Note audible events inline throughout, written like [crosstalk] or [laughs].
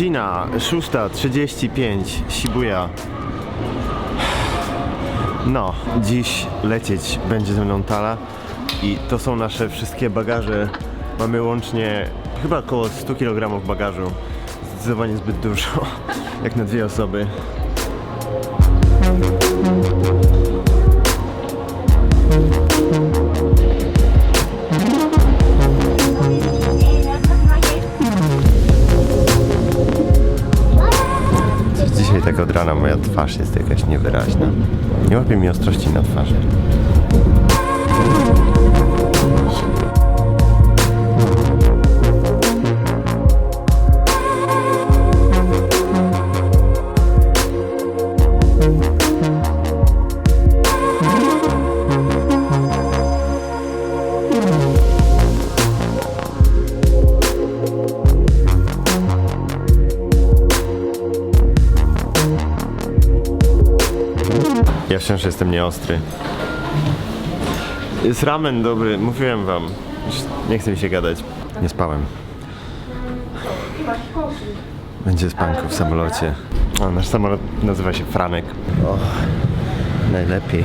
Godzina 6.35 Shibuya. No, dziś lecieć będzie ze mną Tala i to są nasze wszystkie bagaże. Mamy łącznie chyba około 100 kg bagażu. Zdecydowanie zbyt dużo, [laughs] jak na dwie osoby. Dzisiaj tak od rana moja twarz jest jakaś niewyraźna. Nie łapie mi ostrości na twarzy. Ja wciąż jestem nieostry. Jest ramen dobry, mówiłem wam. Już nie chce mi się gadać. Nie spałem. Będzie spanko w samolocie. O, nasz samolot nazywa się Franek. O, najlepiej.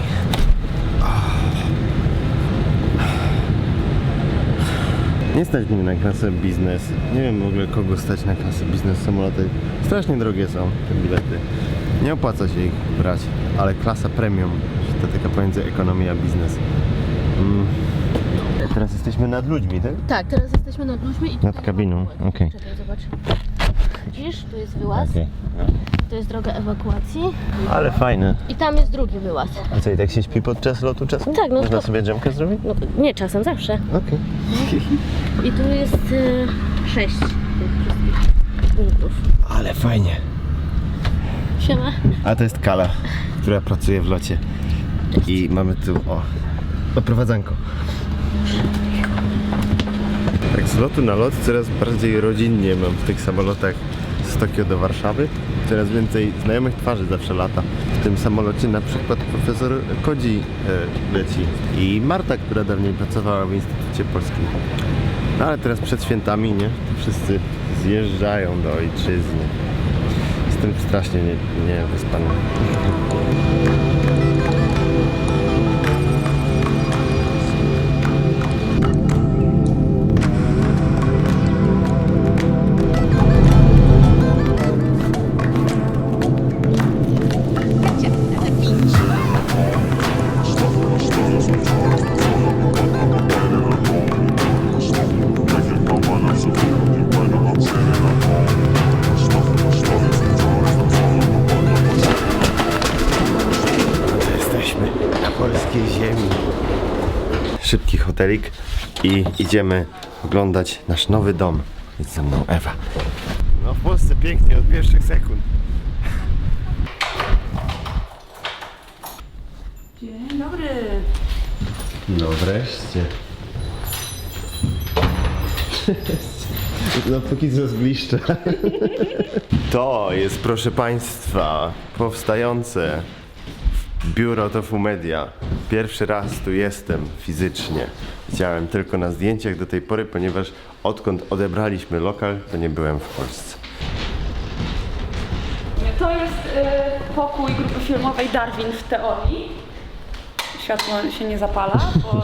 Nie stać mnie na klasę biznes. Nie wiem w ogóle kogo stać na klasę biznes samoloty. Strasznie drogie są te bilety. Nie opłaca się ich brać, ale klasa premium to taka pomiędzy ekonomia a biznes. Mm. Teraz jesteśmy nad ludźmi, tak? Tak, teraz jesteśmy nad ludźmi i tutaj Nad kabiną, płot. okej. Czekaj, zobacz. Widzisz, tu jest wyłaz, Okej. to jest droga ewakuacji Ale fajne. i tam jest drugi wyłaz. A co, i tak się śpi podczas lotu czasem? Tak, no Można to- sobie dżemkę zrobić? No, nie, czasem zawsze. Okej. I tu jest y, sześć tych wszystkich punktów. Ale fajnie. Siema. A to jest Kala, która pracuje w locie. I mamy tu, o, oprowadzanko. Tak z lotu na lot coraz bardziej rodzinnie mam w tych samolotach z Tokio do Warszawy. Coraz więcej znajomych twarzy zawsze lata. W tym samolocie na przykład profesor Kodzi e, leci i Marta, która dawniej pracowała w Instytucie Polskim. No ale teraz przed świętami, nie? To wszyscy zjeżdżają do ojczyzny. Jestem strasznie nie, niewyspany. Jesteśmy Szybki hotelik i idziemy oglądać nasz nowy dom. Jest ze mną Ewa. No w Polsce pięknie od pierwszych sekund. Dzień dobry. No wreszcie. No póki co zgliszcza. To jest proszę Państwa powstające biuro Tofu Media. Pierwszy raz tu jestem fizycznie. Widziałem tylko na zdjęciach do tej pory, ponieważ odkąd odebraliśmy lokal, to nie byłem w Polsce. To jest y, pokój grupy filmowej Darwin w teorii. Światło się nie zapala, bo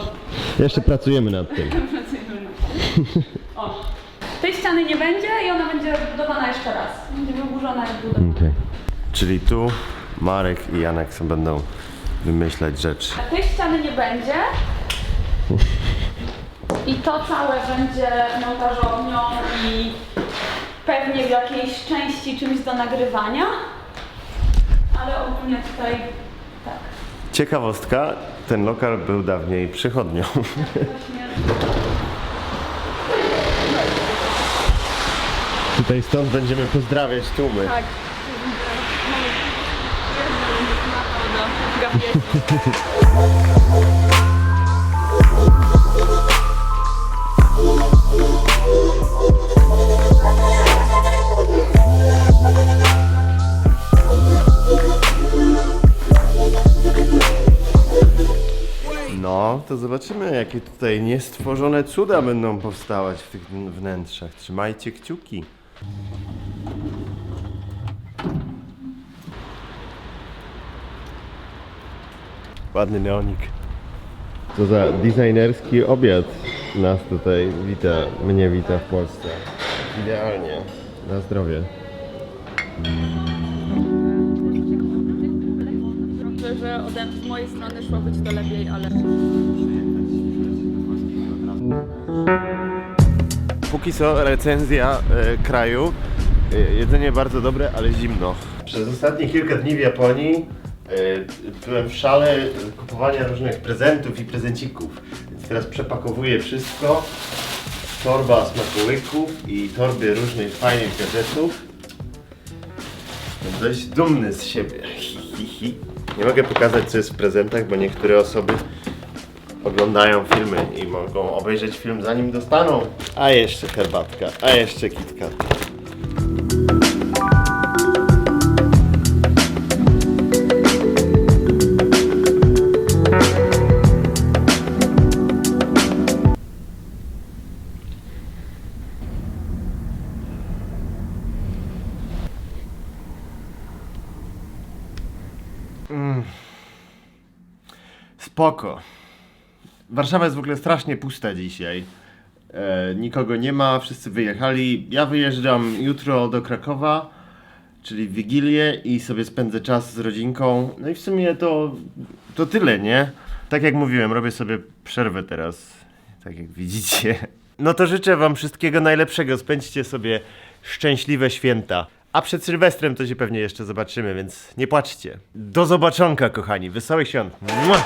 [laughs] Jeszcze pracujemy nad tym. [laughs] pracujemy na tym. O. Tej ściany nie będzie i ona będzie budowana jeszcze raz. Będzie wyburzona jak budowana. Okay. Czyli tu Marek i Janek są będą wymyślać rzeczy. A tej ściany nie będzie. I to całe będzie montażownią i pewnie w jakiejś części czymś do nagrywania. Ale ogólnie tutaj tak. Ciekawostka, ten lokal był dawniej przychodnią. Właśnie Tutaj stąd będziemy pozdrawiać tłumy. Tak. No, to zobaczymy, jakie tutaj niestworzone cuda będą powstawać w tych wnętrzach. Trzymajcie kciuki. Ładny neonik. Co za designerski obiad nas tutaj wita, mnie wita w Polsce. Idealnie. Na zdrowie. Myślę, że ode, z mojej strony szło być to lepiej, ale... Póki co recenzja e, kraju. E, jedzenie bardzo dobre, ale zimno. Przez ostatnie kilka dni w Japonii byłem w szale kupowania różnych prezentów i prezencików. Więc teraz przepakowuję wszystko. Torba smakołyków i torby różnych fajnych gadżetów. Jestem dość dumny z siebie. [laughs] Nie mogę pokazać co jest w prezentach, bo niektóre osoby oglądają filmy i mogą obejrzeć film zanim dostaną. A jeszcze herbatka, a jeszcze kitka. Spoko. Warszawa jest w ogóle strasznie pusta dzisiaj. E, nikogo nie ma, wszyscy wyjechali. Ja wyjeżdżam jutro do Krakowa, czyli w Wigilię i sobie spędzę czas z rodzinką. No i w sumie to, to tyle, nie? Tak jak mówiłem, robię sobie przerwę teraz, tak jak widzicie. No to życzę wam wszystkiego najlepszego. Spędźcie sobie szczęśliwe święta. A przed Sylwestrem to się pewnie jeszcze zobaczymy, więc nie płaczcie. Do zobaczonka, kochani. Wesołych świąt. Mua!